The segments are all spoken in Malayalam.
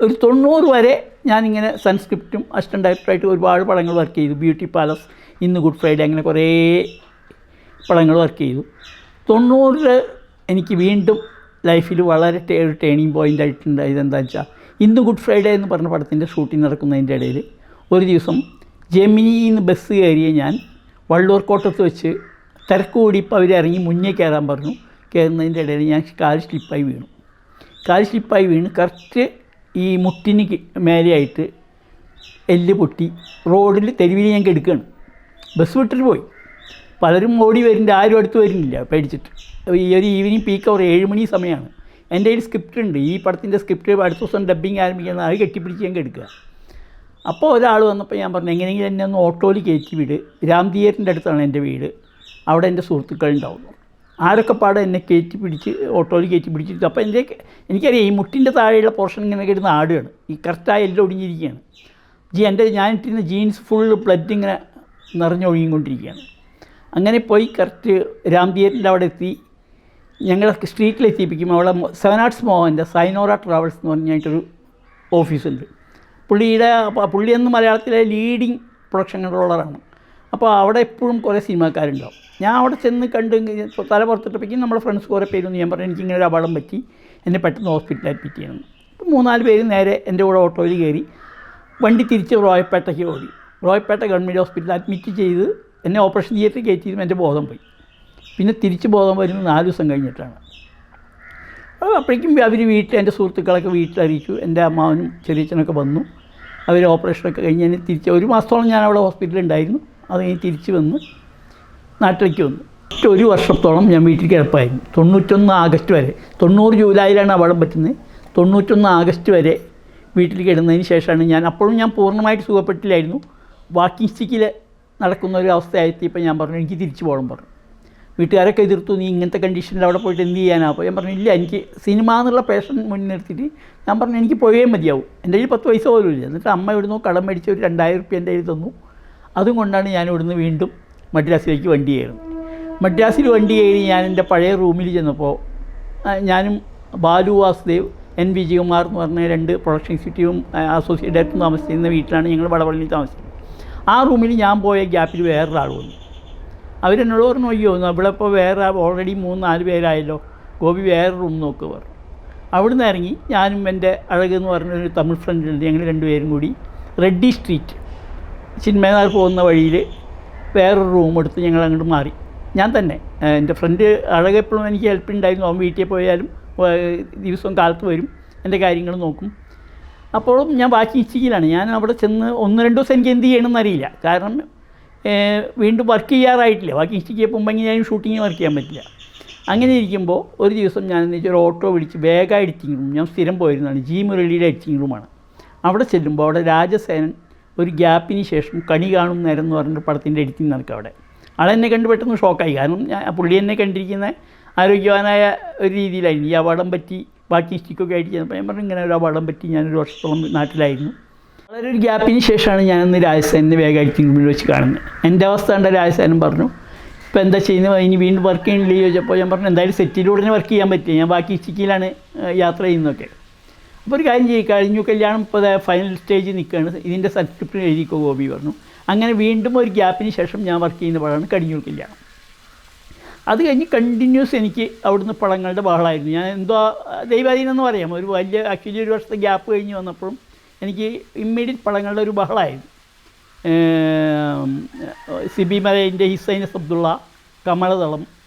ഒരു തൊണ്ണൂറ് വരെ ഞാനിങ്ങനെ സൺസ്ക്രിപ്റ്റും അസിസ്റ്റന്റ് ഡയറക്ടറായിട്ട് ഒരുപാട് പടങ്ങൾ വർക്ക് ചെയ്തു. ബ്യൂട്ടി പാലസ് ഇന്ന് ഗുഡ് ഫ്രൈഡേ അങ്ങനെ കുറേ പടങ്ങൾ വർക്ക് ചെയ്തു. തൊണ്ണൂറിൽ എനിക്ക് വീണ്ടും ലൈഫിൽ വളരെ ഒരു ടേണിംഗ് പോയിന്റ് ആയിട്ടുണ്ടായത് എന്താണെന്ന് വെച്ചാൽ ഇന്ന് ഗുഡ് ഫ്രൈഡേ എന്ന് പറഞ്ഞ പടത്തിന്റെ ഷൂട്ടിംഗ് നടക്കുന്നതിന്റെ ഇടയിൽ ഒരു ദിവസം ജെമിനിയിൽ നിന്ന് ബസ് കയറിയ ഞാൻ വള്ളൂർ കോട്ടത്ത് വെച്ച് തിരക്ക് കൂടിയപ്പോൾ അവരിറങ്ങി മുന്നേ കയറാൻ പറഞ്ഞു. കയറുന്നതിന്റെ ഇടയിൽ ഞാൻ കാൽ സ്ലിപ്പായി വീണു. കാൽ സ്ലിപ്പായി വീണ്. കറക്റ്റ് ഈ കി- മേലെയായിട്ട് എല്ല് പൊട്ടി റോഡിൽ തെരുവിൽ ഞാൻ കെടുക്കുകയാണ് ബസ് വിട്ടിട്ട് പോയി. പലരും ഓടി വരുന്നുണ്ട്. ആരും അടുത്ത് വരുന്നില്ല പേടിച്ചിട്ട്. ഈ ഒരു ഈവനിങ് പീക്ക് അവർ ഏഴ് മണി സമയമാണ് എന്റെ കയ്യിൽ സ്ക്രിപ്റ്റ് ഉണ്ട്. ഈ പടത്തിന്റെ സ്ക്രിപ്റ്റ് അടുത്ത ദിവസം ഡബ്ബിങ് ആരംഭിക്കുന്ന അത് കെട്ടിപ്പിടിച്ച് ഞാൻ കെടുക്കുക. അപ്പോൾ ഒരാൾ വന്നപ്പോൾ ഞാൻ പറഞ്ഞു എങ്ങനെയെങ്കിലും എന്നെ ഒന്ന് ഓട്ടോയിൽ കയറ്റി വിട്. രാം തിയേറ്ററിന്റെ അടുത്താണ് എന്റെ വീട്. അവിടെ എന്റെ സുഹൃത്തുക്കളുണ്ടാവുന്നു ആരൊക്കെ പാടെ എന്നെ കയറ്റി പിടിച്ച് ഓട്ടോയിൽ കയറ്റി പിടിച്ചിട്ട് അപ്പോൾ എന്റെ എനിക്കറിയാം ഈ മുട്ടിന്റെ താഴെയുള്ള പോർഷൻ ഇങ്ങനെ കിടന്ന് ആടുകയാണ്. ഈ കറക്റ്റായി എല്ലാം ഒടിഞ്ഞിരിക്കുകയാണ്. ജി എന്റെ ഞാൻ ഇട്ടിരുന്ന ജീൻസ് ഫുൾ ബ്ലഡ് ഇങ്ങനെ നിറഞ്ഞൊഴുകിക്കൊണ്ടിരിക്കുകയാണ്. അങ്ങനെ പോയി കറക്റ്റ് രാം തിയേറ്ററിന്റെ അവിടെ എത്തി. ഞങ്ങളെ സ്ട്രീറ്റിൽ എത്തിപ്പിക്കും. അവിടെ സെവൻ ആർട്സ് മോഹന്റെ സൈനോറ ട്രാവൽസ് എന്ന് പറഞ്ഞിട്ടൊരു ഓഫീസുണ്ട് പുള്ളിയുടെ അപ്പോൾ പുള്ളി എന്ന് മലയാളത്തിലെ ലീഡിങ് പ്രൊഡക്ഷൻ കൺട്രോളറാണ് അപ്പോൾ അവിടെ എപ്പോഴും കുറേ സിനിമാക്കാരുണ്ടാവും. ഞാൻ അവിടെ ചെന്ന് കണ്ടു തല പുറത്തിട്ടപ്പോഴേക്കും നമ്മുടെ ഫ്രണ്ട്സ് കുറേ പേരൊന്നും ഞാൻ പറഞ്ഞു എനിക്കിങ്ങനെ ഒരു അപകടം പറ്റി. എന്നെ പെട്ടെന്ന് ഹോസ്പിറ്റലിൽ അഡ്മിറ്റ് ചെയ്യണം അപ്പോൾ മൂന്നാൽ പേര് നേരെ എന്റെ കൂടെ ഓട്ടോയിൽ കയറി. വണ്ടി തിരിച്ച് റോയപ്പേട്ടയ്ക്ക് ഓടി. റോയപ്പേട്ട ഗവൺമെന്റ് ഹോസ്പിറ്റലിൽ അഡ്മിറ്റ് ചെയ്ത് എന്നെ ഓപ്പറേഷൻ തിയേറ്ററിൽ കയറ്റിയതും എന്റെ ബോധം പോയി. പിന്നെ തിരിച്ച് ബോധം വരുന്നത് നാല് ദിവസം കഴിഞ്ഞിട്ടാണ്. അപ്പോഴേക്കും അവർ വീട്ടിൽ എന്റെ സുഹൃത്തുക്കളൊക്കെ വീട്ടിൽ അറിയിച്ചു. എന്റെ അമ്മാവനും ചെറിയച്ഛനൊക്കെ വന്നു. അവർ ഓപ്പറേഷനൊക്കെ കഴിഞ്ഞ് തിരിച്ച് ഒരു മാസത്തോളം ഞാൻ അവിടെ ഹോസ്പിറ്റലിൽ ഉണ്ടായിരുന്നു. അത് കഴിഞ്ഞ് തിരിച്ചു വന്ന് നാട്ടിലേക്ക് വന്നു. ഒരു വർഷത്തോളം ഞാൻ വീട്ടിൽ കിടപ്പായിരുന്നു. തൊണ്ണൂറ്റൊന്ന് ആഗസ്റ്റ് വരെ. തൊണ്ണൂറ് ജൂലൈയിലാണ് അപകടം പറ്റുന്നത്. തൊണ്ണൂറ്റൊന്ന് ആഗസ്റ്റ് വരെ വീട്ടിൽ കിടന്നതിന് ശേഷമാണ് ഞാൻ അപ്പോഴും ഞാൻ പൂർണമായിട്ട് സുഖപ്പെട്ടില്ലായിരുന്നു. വാക്കിംഗ് സ്റ്റിക്കിൽ നടക്കുന്ന ഒരു അവസ്ഥയായെത്തിയപ്പോൾ ഞാൻ പറഞ്ഞു എനിക്ക് തിരിച്ചു പോകണം പറഞ്ഞു. വീട്ടുകാരൊക്കെ എതിർത്തു നീ ഇങ്ങനത്തെ കണ്ടീഷനിൽ അവിടെ പോയിട്ട് എന്ത് ചെയ്യാനാണ് അപ്പോൾ ഞാൻ പറഞ്ഞു ഇല്ല എനിക്ക് സിനിമ എന്നുള്ള പേഷൻ മുൻനിർത്തിയിട്ട് ഞാൻ പറഞ്ഞു എനിക്ക് പോയേ മതിയാവും. എന്റെ കയ്യിൽ പത്ത് പൈസ പോലും ഇല്ല. എന്നിട്ട് അമ്മ ഇവിടുന്ന് കടം മേടിച്ച് ഒരു രണ്ടായിരം റുപ്യ എന്റെ കയ്യിൽ തന്നു. അതും കൊണ്ടാണ് ഞാൻ ഇവിടുന്ന് വീണ്ടും മദ്രാസിലേക്ക് വണ്ടി കയറുന്നത്. മദ്രാസിൽ വണ്ടി കയറി ഞാൻ എന്റെ പഴയ റൂമിൽ ചെന്നപ്പോൾ ഞാനും ബാലു വാസുദേവ് എൻ വിജയകുമാർ എന്ന് പറഞ്ഞ രണ്ട് പ്രൊഡക്ഷൻ എക്സിക്യൂട്ടീവും അസോസിയേറ്റ് ഡയറക്ടറും താമസിക്കുന്ന വീട്ടിലാണ് ഞങ്ങൾ വടവള്ളിയിൽ താമസിക്കുന്നത് ആ റൂമിൽ ഞാൻ പോയ ഗ്യാപ്പിൽ വേറൊരാൾ വന്നു. അവരെന്നോട് പറഞ്ഞു അയ്യോ ഇവിടെ ഇപ്പോൾ വേറെ ഓൾറെഡി മൂന്ന് നാല് പേരായല്ലോ. ഗോപി വേറെ റൂം നോക്കുക പറഞ്ഞു. അവിടുന്ന് ഇറങ്ങി ഞാനും എന്റെ അഴകെന്ന് പറഞ്ഞൊരു തമിഴ് ഫ്രണ്ട് ഉണ്ട് ഞങ്ങൾ രണ്ടുപേരും കൂടി റെഡ്ഡി സ്ട്രീറ്റ് ചിന്മയനാർ പോകുന്ന വഴിയിൽ വേറൊരു റൂം എടുത്ത് ഞങ്ങൾ അങ്ങോട്ട് മാറി. ഞാൻ തന്നെ എന്റെ ഫ്രണ്ട് അഴകെ എപ്പോഴും എനിക്ക് ഹെൽപ്പ് ഉണ്ടായിരുന്നു അവൻ വീട്ടിൽ പോയാലും ദിവസവും കാലത്ത് വരും എന്റെ കാര്യങ്ങൾ നോക്കും. അപ്പോഴും ഞാൻ ബാക്കി ഇച്ചിക്കിലാണ് ഞാൻ അവിടെ ചെന്ന് ഒന്ന് രണ്ട് ദിവസം എനിക്ക് എന്ത് ചെയ്യണമെന്ന് അറിയില്ല. കാരണം വീണ്ടും വർക്ക് ചെയ്യാറായിട്ടില്ല. ബാക്കി ഇച്ചിക്ക് പോകുമ്പോൾ ഞാൻ ഷൂട്ടിങ്ങിന് വർക്ക് ചെയ്യാൻ പറ്റില്ല. അങ്ങനെ ഇരിക്കുമ്പോൾ ഒരു ദിവസം ഞാൻ എന്ന് വെച്ചാൽ ഓട്ടോ വിളിച്ച് വേഗ എഡിറ്റിംഗ് റൂം ഞാൻ സ്ഥിരം പോയിരുന്നതാണ്. ജി മുരളിയുടെ എഡിറ്റിംഗ് റൂമാണ് അവിടെ ചെല്ലുമ്പോൾ അവിടെ രാജസേനൻ ഒരു ഗ്യാപ്പിന് ശേഷം കണി കാണും നേരം എന്ന് പറഞ്ഞിട്ട് പടത്തിന്റെ എഡിറ്റിംഗ് നടക്കുക അവിടെ. ആളെന്നെ കണ്ട് പെട്ടെന്ന് ഷോക്കായി കാരണം ഞാൻ പുള്ളി എന്നെ കണ്ടിരിക്കുന്ന ആരോഗ്യവാനായ ഒരു രീതിയിലായിരുന്നു. ഈ അപകടം പറ്റി ബാക്കി സ്റ്റിക്കൊക്കെ ആയിട്ട് ചെന്നപ്പോൾ ഞാൻ പറഞ്ഞു ഇങ്ങനെ ഒരു അപകടം പറ്റി ഞാനൊരു വർഷത്തോളം നാട്ടിലായിരുന്നു. വളരെ ഒരു ഗ്യാപ്പിന് ശേഷമാണ് ഞാനന്ന് രാജസേനെ വേഗം എഡിറ്റിംഗ് റൂമിൽ വെച്ച് കാണുന്നത്. എന്റെ അവസ്ഥ കണ്ട രാജസ്ഥാനും പറഞ്ഞു ഇപ്പോൾ എന്താ ചെയ്യുന്നത്? ഇനി വീണ്ടും വർക്ക് ചെയ്യണില്ലേ? ചോദിച്ചപ്പോൾ ഞാൻ പറഞ്ഞു എന്തായാലും സെറ്റിലൂടെ തന്നെ വർക്ക് ചെയ്യാൻ പറ്റില്ല ഞാൻ ബാക്കി സ്റ്റിക്കിലാണ് യാത്ര ചെയ്യുന്നതൊക്കെ. അപ്പോൾ ഒരു കാര്യം ചെയ്യും കഴിഞ്ഞു കല്യാണം ഇപ്പോൾ ഫൈനൽ സ്റ്റേജിൽ നിൽക്കുകയാണ് ഇതിന്റെ സർട്ടിഫിക്കറ്റ് എഴുതിക്കോ ഗോപി പറഞ്ഞു. അങ്ങനെ വീണ്ടും ഒരു ഗ്യാപ്പിന് ശേഷം ഞാൻ വർക്ക് ചെയ്യുന്ന പടമാണ് കടിഞ്ഞൂർ കല്യാണം. അത് കഴിഞ്ഞ് കണ്ടിന്യൂസ് എനിക്ക് അവിടുന്ന് പടങ്ങളുടെ ബഹളമായിരുന്നു ഞാൻ എന്തോ ദൈവാധീനം എന്ന് പറയാം. ഒരു വലിയ ആക്ച്വലി ഒരു വർഷത്തെ ഗ്യാപ്പ് കഴിഞ്ഞ് വന്നപ്പോഴും എനിക്ക് ഇമ്മീഡിയറ്റ് പടങ്ങളുടെ ഒരു ബഹളമായിരുന്നു സിബി മലയിന്റെ ഹിസൈൻ അബ്ദുള്ള കമലദളം ഏഹ്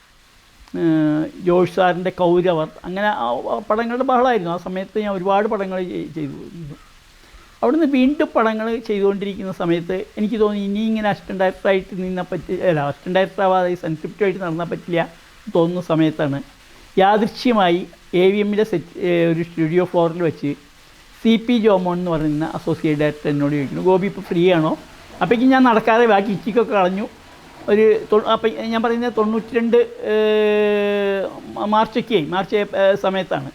ജോഷ് സാറിന്റെ കൗരവർ അങ്ങനെ ആ പടങ്ങളുടെ ബഹളമായിരുന്നു. ആ സമയത്ത് ഞാൻ ഒരുപാട് പടങ്ങൾ ചെയ്- ചെയ്തു. അവിടുന്ന് വീണ്ടും പടങ്ങൾ ചെയ്തുകൊണ്ടിരിക്കുന്ന സമയത്ത് എനിക്ക് തോന്നി ഇനി ഇങ്ങനെ അസിസ്റ്റന്റ് ഡയറക്ടറായിട്ട് നിന്നാൽ പറ്റി അല്ല അസിസ്റ്റന്റ് ഡയറക്ടർ ആവാതെ സൺസ്ക്രിപ്റ്റുമായിട്ട് നടന്നാൽ പറ്റില്ല തോന്നുന്ന സമയത്താണ് യാദൃശ്യമായി എ വി എമ്മിലെ സെറ്റ് ഒരു സ്റ്റുഡിയോ ഫ്ലോറിൽ വെച്ച് സി പി ജോമോൻ എന്ന് പറയുന്ന അസോസിയേറ്റ് ഡയറക്ടർ എന്നോട് ചോദിക്കുന്നു ഗോപി ഇപ്പോൾ ഫ്രീ ആണോ? അപ്പോഴേക്കും ഞാൻ നടക്കാതെ ബാക്കി ഇച്ചിക്കൊക്കെ കളഞ്ഞു. ഒരു അപ്പം ഞാൻ പറയുന്നത് തൊണ്ണൂറ്റി രണ്ട് മാർച്ചൊക്കെ മാർച്ച് സമയത്താണ്.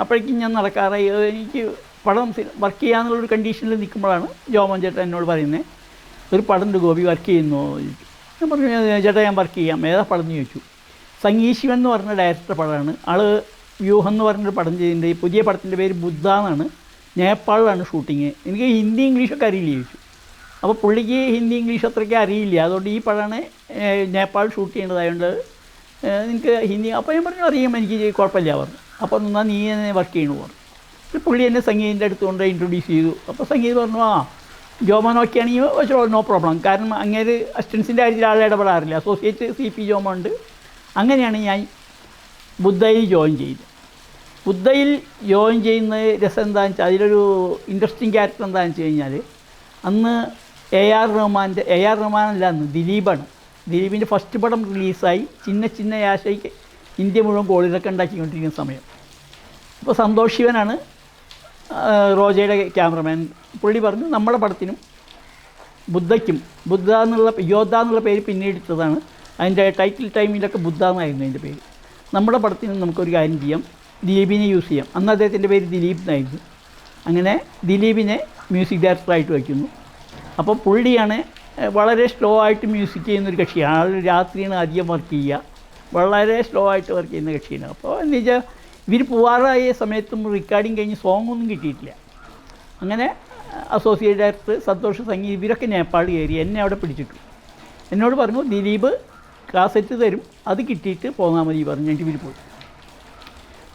അപ്പോഴേക്കും ഞാൻ നടക്കാറായി എനിക്ക് പടം വർക്ക് ചെയ്യാന്നുള്ളൊരു കണ്ടീഷനിൽ നിൽക്കുമ്പോഴാണ് ജോമോൻ ചേട്ടൻ എന്നോട് പറയുന്നത്. ഒരു പടം ഗോപി വർക്ക് ചെയ്യുന്നു? ഞാൻ പറഞ്ഞു "ഏ, ചേട്ടാ ഞാൻ വർക്ക് ചെയ്യാം. ഏതാ പടം എന്ന് ചോദിച്ചു. സംഗീശിവൻ എന്ന് പറഞ്ഞ ഡയറക്ടർ പടമാണ്. ആൾ വ്യൂഹം എന്ന് പറഞ്ഞൊരു പടം ചെയ്തിട്ടുണ്ട്. പുതിയ പടത്തിന്റെ പേര് ബുദ്ധ എന്നാണ്. നേപ്പാളിലാണ് ഷൂട്ടിങ്. എനിക്ക് ഹിന്ദി ഇംഗ്ലീഷൊക്കെ അറിയില്ല? ചോദിച്ചു. അപ്പോൾ പുള്ളിക്ക് ഹിന്ദി ഇംഗ്ലീഷ് അത്രയ്ക്ക് അറിയില്ല. അതുകൊണ്ട് ഈ പടമാണ് നേപ്പാൾ ഷൂട്ട് ചെയ്യേണ്ടതായതുകൊണ്ട് നിനക്ക് ഹിന്ദി അപ്പോൾ ഞാൻ പറഞ്ഞു അറിയാം എനിക്ക് കുഴപ്പമില്ല പറഞ്ഞു. അപ്പോൾ എന്നാൽ നീ തന്നെ വർക്ക് ചെയ്യണു പറഞ്ഞു. പുള്ളി എന്നെ സംഗീതിന്റെ അടുത്ത് കൊണ്ട് ഇൻട്രൊഡ്യൂസ് ചെയ്തു. അപ്പോൾ സംഗീത് പറഞ്ഞു ആ ജോമോൻ ഓക്കെ ആണെങ്കിൽ വെച്ചോ നോ പ്രോബ്ലം കാരണം അങ്ങേര് അസിസ്റ്റൻസിന്റെ കാര്യത്തിൽ ആളെ ഇടപെടാറില്ല. അസോസിയേറ്റ് സി പി ജോമോ ഉണ്ട്. അങ്ങനെയാണ് ഞാൻ ബുദ്ധയിൽ ജോയിൻ ചെയ്തത്. ബുദ്ധയിൽ ജോയിൻ ചെയ്യുന്ന രസം എന്താണെന്ന് വെച്ചാൽ അതിലൊരു ഇൻട്രസ്റ്റിംഗ് ക്യാരക്ടർ എന്താണെന്ന് വെച്ച് കഴിഞ്ഞാൽ അന്ന് എ ആർ റഹ്മാന്റെ എ ആർ റഹ്മാൻ അല്ലായിരുന്നു ദിലീപാണ്. ദിലീപിന്റെ ഫസ്റ്റ് പടം റിലീസായി ചിന്ന ചിന്ന യാശയ്ക്ക് ഇന്ത്യ മുഴുവൻ കോളിലൊക്കെ ഉണ്ടാക്കിക്കൊണ്ടിരിക്കുന്ന സമയം. അപ്പോൾ സന്തോഷ് ശിവനാണ് റോജയുടെ ക്യാമറമാൻ. പുള്ളി പറഞ്ഞു നമ്മുടെ പടത്തിനും ബുദ്ധയ്ക്കും ബുദ്ധ എന്നുള്ള യോദ്ധ എന്നുള്ള പേര് പിന്നീട് ഇട്ടതാണ്. അതിന്റെ ടൈറ്റിൽ ടൈമിലൊക്കെ ബുദ്ധ എന്നായിരുന്നു അതിന്റെ പേര്. നമ്മുടെ പടത്തിന് നമുക്കൊരു കാര്യം ചെയ്യാം. ദിലീപിനെ യൂസ് ചെയ്യാം. അന്ന് അദ്ദേഹത്തിന്റെ പേര് ദിലീപ് എന്നായിരുന്നു. അങ്ങനെ ദിലീപിനെ മ്യൂസിക് ഡയറക്ടറായിട്ട് വയ്ക്കുന്നു. അപ്പോൾ പുള്ളിയാണ് വളരെ സ്ലോ ആയിട്ട് മ്യൂസിക് ചെയ്യുന്നൊരു കക്ഷിയാണ്. ആൾ രാത്രിയാണ് അധികം വർക്ക് ചെയ്യുക. വളരെ സ്ലോ ആയിട്ട് വർക്ക് ചെയ്യുന്ന കക്ഷിയാണ്. അപ്പോൾ എന്ന് വെച്ചാൽ ഇവർ പോവാറായ സമയത്തും റെക്കോർഡിങ് കഴിഞ്ഞ് സോങ് ഒന്നും കിട്ടിയിട്ടില്ല. അങ്ങനെ അസോസിയേറ്റ് ഡയറക്ടർ സന്തോഷ് സംഗീത് ഇവരൊക്കെ നേപ്പാൾ കയറി എന്നെ അവിടെ പിടിച്ചിട്ടു. എന്നോട് പറഞ്ഞു ദിലീപ് കാസറ്റ് തരും അത് കിട്ടിയിട്ട് പോന്നാൽ മതി പറഞ്ഞു ഞാൻ ഇവർ പോയി.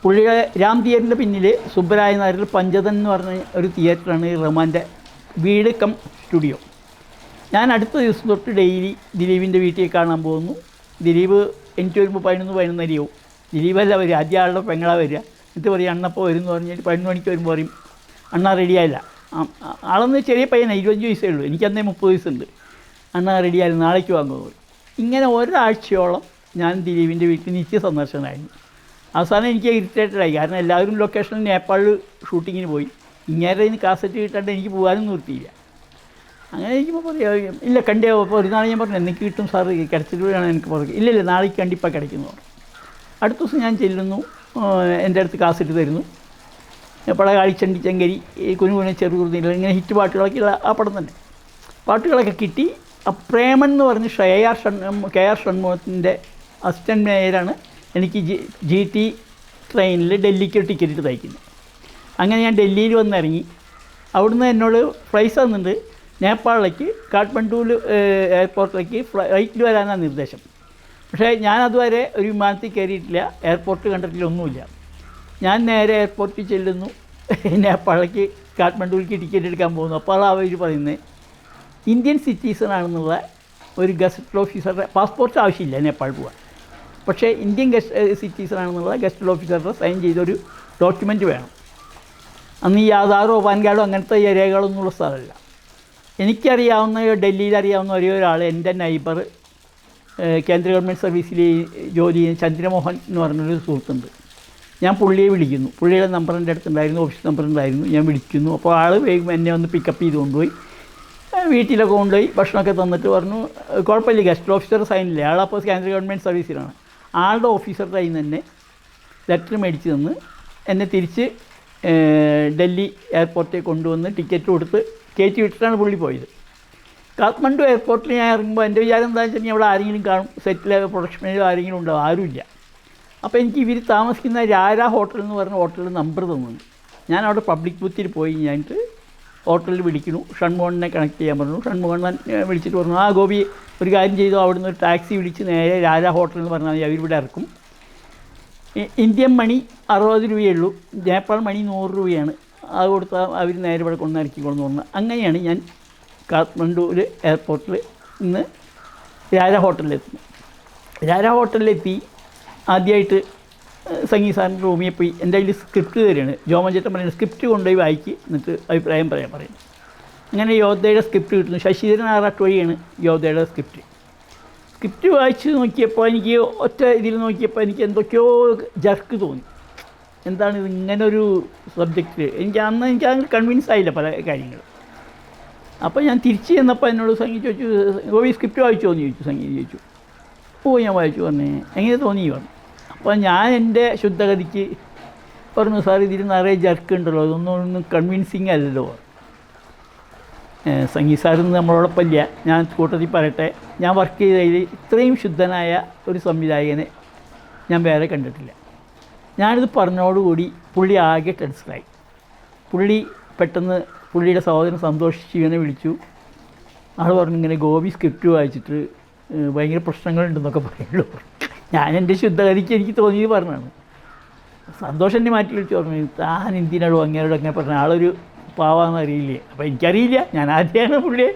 പുള്ളിയുടെ രാം തിയേറ്ററിന്റെ പിന്നിൽ സുബ്ബരായ നായരിൽ പഞ്ചതൻ എന്ന് പറഞ്ഞ ഒരു തിയേറ്ററാണ് റഹ്മാന്റെ വീട് കം സ്റ്റുഡിയോ. ഞാൻ അടുത്ത ദിവസം തൊട്ട് ഡെയിലി ദിലീപിന്റെ വീട്ടിൽ കാണാൻ പോകുന്നു. ദിലീപ് എനിക്ക് വരുമ്പോൾ പതിനൊന്ന് പതിനൊന്നരയോ ദിലീപല്ല വരിക ആദ്യ ആളുടെ പെങ്ങളാ വരിക. എന്നിട്ട് പറയും അണ്ണപ്പോൾ എന്ന് പറഞ്ഞിട്ട് പതിനൊന്ന് മണിക്ക് വരുമ്പോൾ പറയും അണ്ണ റെഡിയായില്ല ആളെന്ന് ചെറിയ പയ്യനാണ് ഇരുപത്തഞ്ച് വയസ്സേ ഉള്ളൂ. എനിക്കന്നേ മുപ്പത് വയസ്സുണ്ട്. അണ്ണ റെഡിയായാലും നാളേക്ക് വാങ്ങുന്നത് ഇങ്ങനെ ഒരാഴ്ചയോളം ഞാൻ ദിലീപിന്റെ വീട്ടിൽ നിത്യ സന്ദർശനമായിരുന്നു. അവസാനം എനിക്ക് ഇറിറ്റേറ്റഡായി കാരണം എല്ലാവരും ലൊക്കേഷനിൽ നേപ്പാളിൽ ഷൂട്ടിങ്ങിന് പോയി. ഇങ്ങനെ ഇനി കാസറ്റ് കിട്ടാണ്ട് എനിക്ക് പോകാനും നിർത്തിയില്ല. അങ്ങനെ ഇരിക്കുമ്പോൾ പറയാം ഇല്ല കണ്ടേ അപ്പോൾ ഒരു നാളെ ഞാൻ പറഞ്ഞു എനിക്ക് കിട്ടും സാർ കിടച്ചിട്ട് വേണം എനിക്ക് പറയുക ഇല്ല ഇല്ല നാളേക്ക് കണ്ടിപ്പോൾ കിടക്കുന്നു. അടുത്ത ദിവസം ഞാൻ ചെല്ലുന്നു എന്റെ അടുത്ത് കാസറ്റ് തരുന്നു. പടകാളി ചണ്ടി ചെങ്കരി കുഞ്ഞു കുനുകുന ചെറുകുറുന്നില്ല ഇങ്ങനെ ഹിറ്റ് പാട്ടുകളൊക്കെ ഉള്ള ആ പടം തന്നെ. പാട്ടുകളൊക്കെ കിട്ടി. ആ പ്രേമൻ എന്ന് പറഞ്ഞ് K R shunt K R ഷൺമുഖത്തിന്റെ അസിസ്റ്റന്റ് മേയറാണ് എനിക്ക് ജി ജി ടി ട്രെയിനിൽ ഡൽഹിക്ക് ടിക്കറ്റ് തയ്ക്കുന്നത്. അങ്ങനെ ഞാൻ ഡൽഹിയിൽ വന്നിറങ്ങി. അവിടുന്ന് എന്നോട് ഫ്ലൈസ് തന്നിട്ടുണ്ട് നേപ്പാളിലേക്ക് കാഠ്മണ്ഡുവിൽ എയർപോർട്ടിലേക്ക് ഫ്ലൈറ്റിൽ വരാനാണ് നിർദ്ദേശം. പക്ഷേ ഞാൻ അതുവരെ ഒരു വിമാനത്തിൽ കയറിയിട്ടില്ല എയർപോർട്ട് കണ്ടിട്ടില്ല ഞാൻ നേരെ എയർപോർട്ടിൽ ചെല്ലുന്നു. നേപ്പാളിലേക്ക് കാഠ്മണ്ഡുവിലേക്ക് ടിക്കറ്റ് എടുക്കാൻ പോകുന്നു. അപ്പോൾ അവർ പറയുന്നത്. ഇന്ത്യൻ സിറ്റിസൺ ആണെന്നുള്ള ഒരു ഗസ്റ്റ് ഓഫീസറുടെ പാസ്പോർട്ട് ആവശ്യമില്ല നേപ്പാൾ പോകാൻ പക്ഷേ ഇന്ത്യൻ ഗസ്റ്റ് സിറ്റിസൺ ആണെന്നുള്ള ഗസ്റ്റ് ഓഫീസറുടെ സൈൻ ചെയ്തൊരു ഡോക്യുമെന്റ് വേണം. അന്ന് ഈ ആധാറോ പാൻ കാർഡോ അങ്ങനത്തെ രേഖകളൊന്നുമുള്ള സ്ഥലമല്ല. എനിക്കറിയാവുന്ന ഡൽഹിയിൽ അറിയാവുന്ന ഒരേ ഒരാൾ എന്റെ നൈബർ കേന്ദ്ര ഗവൺമെന്റ് സർവീസിൽ ജോലി ചെയ്യുന്ന ചന്ദ്രമോഹൻ എന്ന് പറഞ്ഞൊരു സുഹൃത്തുണ്ട്. ഞാൻ പുള്ളിയെ വിളിക്കുന്നു. പുള്ളിയുടെ നമ്പർ എന്റെ അടുത്തുണ്ടായിരുന്നു ഓഫീസ് നമ്പർ ഉണ്ടായിരുന്നു. ഞാൻ വിളിക്കുന്നു. അപ്പോൾ ആൾ വേഗം എന്നെ ഒന്ന് പിക്കപ്പ് ചെയ്ത് കൊണ്ടുപോയി. വീട്ടിലൊക്കെ കൊണ്ടുപോയി ഭക്ഷണമൊക്കെ തന്നിട്ട് പറഞ്ഞു "ഏഹ് കുഴപ്പമില്ല ഗസ്റ്റ് ഓഫീസർ സൈനില്ല? ആളപ്പോൾ കേന്ദ്ര ഗവൺമെന്റ് സർവീസിലാണ്. ആളുടെ ഓഫീസറുടെ കയ്യിൽ നിന്ന് തന്നെ ലെറ്റർ മേടിച്ച് തന്ന് എന്നെ തിരിച്ച് ഡൽഹി എയർപോർട്ടിൽ കൊണ്ടുവന്ന് ടിക്കറ്റ് കൊടുത്ത് കയറ്റി വിട്ടിട്ടാണ് പുള്ളി പോയത്. കാഠ്മണ്ഡു എയർപോർട്ടിൽ ഞാൻ ഇറങ്ങുമ്പോൾ എന്റെ വിചാരം എന്താ വെച്ചാൽ അവിടെ ആരെങ്കിലും കാണും സെറ്റിലെ പ്രൊഡക്ഷനിലോ ആരെങ്കിലും ഉണ്ടോ ആരുമില്ല. അപ്പോൾ എനിക്ക് ഇവർ താമസിക്കുന്ന രാര ഹോട്ടൽ എന്ന് പറഞ്ഞ ഹോട്ടലിൽ നമ്പർ തന്നു. ഞാൻ അവിടെ പബ്ലിക് ബൂത്തിൽ പോയി കഴിഞ്ഞിട്ട് ഹോട്ടലിൽ വിളിക്കുന്നു. ഷൺമോഹനെ കണക്ട് ചെയ്യാൻ പറഞ്ഞു. ഷൺമോഹൻ വിളിച്ചിട്ട് പറഞ്ഞു ആ ഗോപി ഒരു കാര്യം ചെയ്തു അവിടുന്ന് ഒരു ടാക്സി വിളിച്ച് നേരെ രാജ ഹോട്ടൽ എന്ന് പറഞ്ഞാൽ അവരിവിടെ ഇറക്കും. ഇന്ത്യൻ മണി അറുപത് രൂപയേ ഉള്ളൂ നേപ്പാൾ മണി നൂറ് രൂപയാണ്. അത് കൊടുത്താൽ അവർ നേരെ ഇവിടെ കൊണ്ട് പറഞ്ഞു. അങ്ങനെയാണ് ഞാൻ കാഠ്മണ്ഡൂർ എയർപോർട്ടിൽ ഇന്ന് രാജ ഹോട്ടലിലെത്തുന്നു രാജ ഹോട്ടലിലെത്തി ആദ്യമായിട്ട് സംഗീത സാറിന്റെ റൂമിൽ പോയി. എന്റെ അതിൽ സ്ക്രിപ്റ്റ് തരികയാണ് ജോമൻ ചേട്ടൻ പറയുന്നത് സ്ക്രിപ്റ്റ് കൊണ്ടുപോയി വായിക്ക് എന്നിട്ട് അഭിപ്രായം പറയാൻ പറയുന്നു. അങ്ങനെ യോദ്ധയുടെ സ്ക്രിപ്റ്റ് കിട്ടുന്നു. ശശിധരൻ ആറാട്ട് വഴിയാണ് യോദ്ധയുടെ സ്ക്രിപ്റ്റ്. സ്ക്രിപ്റ്റ് വായിച്ച് നോക്കിയപ്പോൾ എനിക്ക് ഒറ്റ ഇതിൽ നോക്കിയപ്പോൾ എനിക്ക് എന്തൊക്കെയോ ജർക്ക് തോന്നി. എന്താണ് ഇത് ഇങ്ങനൊരു സബ്ജക്റ്റ് എനിക്ക് അന്ന് എനിക്ക് അങ്ങനെ കൺവിൻസ് ആയില്ല പല കാര്യങ്ങൾ അപ്പോൾ ഞാൻ തിരിച്ച് ചെന്നപ്പോൾ എന്നോട് സംഗീത ചോദിച്ചു ഗോപി സ്ക്രിപ്റ്റ് വായിച്ചോ? എന്ന് ചോദിച്ചു സംഗീത ചോദിച്ചു. ഓ ഞാൻ വായിച്ചു പറഞ്ഞേ. എങ്ങനെ തോന്നി പറഞ്ഞു. അപ്പോൾ ഞാൻ എന്റെ ശുദ്ധഗതിക്ക് പറഞ്ഞു സാർ ഇതിൽ നിറയെ ജർക്ക് ഉണ്ടല്ലോ. ഇതൊന്നും ഒന്നും കൺവിൻസിങ് അല്ലല്ലോ. സംഗീത് സാറൊന്നും നമ്മളോടൊപ്പം ഇല്ല ഞാൻ കൂട്ടത്തിൽ പറയട്ടെ. ഞാൻ വർക്ക് ചെയ്തതിൽ ഇത്രയും ശുദ്ധനായ ഒരു സംവിധായകനെ ഞാൻ വേറെ കണ്ടിട്ടില്ല. ഞാനിത് പറഞ്ഞോടുകൂടി പുള്ളി ആകെ ടെൻസ്ഡായി പുള്ളി പെട്ടെന്ന് പുള്ളിയുടെ സഹോദരൻ സന്തോഷ് ശിവനെ വിളിച്ചു. ആൾ പറഞ്ഞു ഇങ്ങനെ ഗോപി സ്ക്രിപ്റ്റ് വായിച്ചിട്ട് ഭയങ്കര പ്രശ്നങ്ങളുണ്ടെന്നൊക്കെ പറയുള്ളൂ ഞാൻ എന്റെ ശുദ്ധഗതിക്ക് എനിക്ക് തോന്നിയത് പറഞ്ഞാണ് സന്തോഷം എന്നെ മാറ്റി വിളിച്ചു പറഞ്ഞു താൻ എന്തിനാടോ അങ്ങനെയോട് അങ്ങനെ പറഞ്ഞു ആളൊരു പാവാന്ന് അറിയില്ലേ. അപ്പോൾ എനിക്കറിയില്ല. ഞാൻ ആദ്യമാണ് പുള്ളിയെ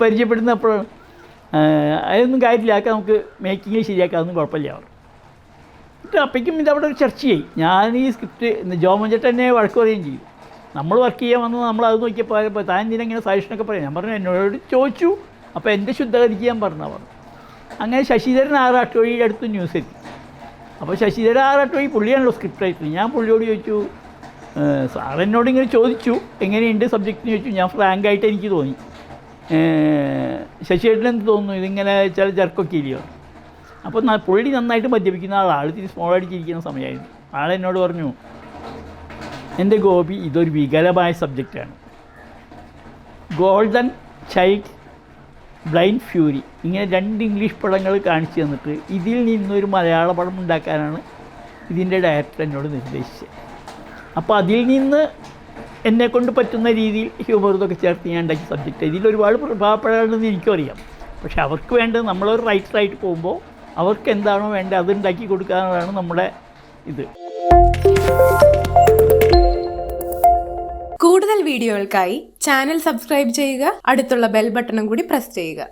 പരിചയപ്പെടുന്ന അപ്പോഴാണ് അതൊന്നും കാര്യമില്ല. അതൊക്കെ നമുക്ക് മേക്കിങ്ങിൽ ശരിയാക്കാതൊന്നും കുഴപ്പമില്ല. അവർ എന്നിട്ട് അപ്പോഴേക്കും അവിടെ ഒരു ചർച്ചയായി. ഞാൻ ഈ സ്ക്രിപ്റ്റ് ജോമൻ ചേട്ടൻ എന്നെ വഴക്ക് പറയുകയും ചെയ്യും നമ്മൾ വർക്ക് ചെയ്യാൻ വന്നത് നമ്മൾ അത് നോക്കിയപ്പോൾ താൻ ഇതിനെ ഇങ്ങനെ സജഷനൊക്കെ പറയാം. ഞാൻ പറഞ്ഞു എന്നോട് ചോദിച്ചു. അപ്പോൾ എന്റെ ശുദ്ധഗതിക്ക് ഞാൻ പറഞ്ഞാൽ പറഞ്ഞു. അങ്ങനെ ശശിധരൻ ആറാട്ടുവഴിയുടെ അടുത്ത് ന്യൂസ് എത്തി. അപ്പോൾ ശശിധരൻ ആറാട്ടുവഴി പുള്ളിയാണല്ലോ സ്ക്രിപ്റ്റ് റൈറ്റർ ഞാൻ പുള്ളിയോട് ചോദിച്ചു "ഏഹ്, സാർ ഇങ്ങനെ ചോദിച്ചു എങ്ങനെയുണ്ട് സബ്ജക്റ്റ് എന്ന് ചോദിച്ചു ഞാൻ ഫ്രാങ്ക് ആയിട്ട് എനിക്ക് തോന്നി. ശശിയേട്ടൻ എന്ത് തോന്നുന്നു? ഇതിങ്ങനെ ചില ചെറുക്കൊക്കെ ഇല്ലയോ? അപ്പോൾ പുള്ളി നന്നായിട്ട് മദ്യപിക്കുന്ന ആൾ ആൾ തിരി സ്മോൾ അടിച്ചിരിക്കുന്ന സമയമായിരുന്നു ആളെന്നോട് പറഞ്ഞു എന്റെ ഗോപി ഇതൊരു വികലമായ സബ്ജക്റ്റാണ് ഗോൾഡൻ ചൈൽഡ് ബ്ലൈൻഡ് ഫ്യൂരി. ഇങ്ങനെ രണ്ട് ഇംഗ്ലീഷ് പടങ്ങൾ കാണിച്ചു തന്നിട്ട് ഇതിൽ നിന്നൊരു മലയാള പടം ഉണ്ടാക്കാനാണ് ഇതിന്റെ ഡയറക്ടർ എന്നോട് നിർദ്ദേശിച്ചത്. അപ്പോൾ അതിൽ നിന്ന് എന്നെ കൊണ്ട് പറ്റുന്ന രീതിയിൽ ഹ്യൂമർ ഇതൊക്കെ ചേർത്ത് ഞാൻ ഉണ്ടാക്കിയ സബ്ജക്റ്റ് ഇതിൽ ഒരുപാട് പ്രഭാവപ്പെടാണെന്ന് എനിക്കും അറിയാം. പക്ഷെ അവർക്ക് വേണ്ടത് നമ്മളൊരു റൈറ്ററായിട്ട് പോകുമ്പോൾ അവർക്ക് എന്താണോ വേണ്ടത് അത് ഉണ്ടാക്കി കൊടുക്കാനാണ് നമ്മുടെ ഇത്. കൂടുതൽ വീഡിയോകൾക്കായി ചാനൽ സബ്സ്ക്രൈബ് ചെയ്യുക അടുത്തുള്ള ബെൽ ബട്ടണും കൂടി പ്രസ് ചെയ്യുക.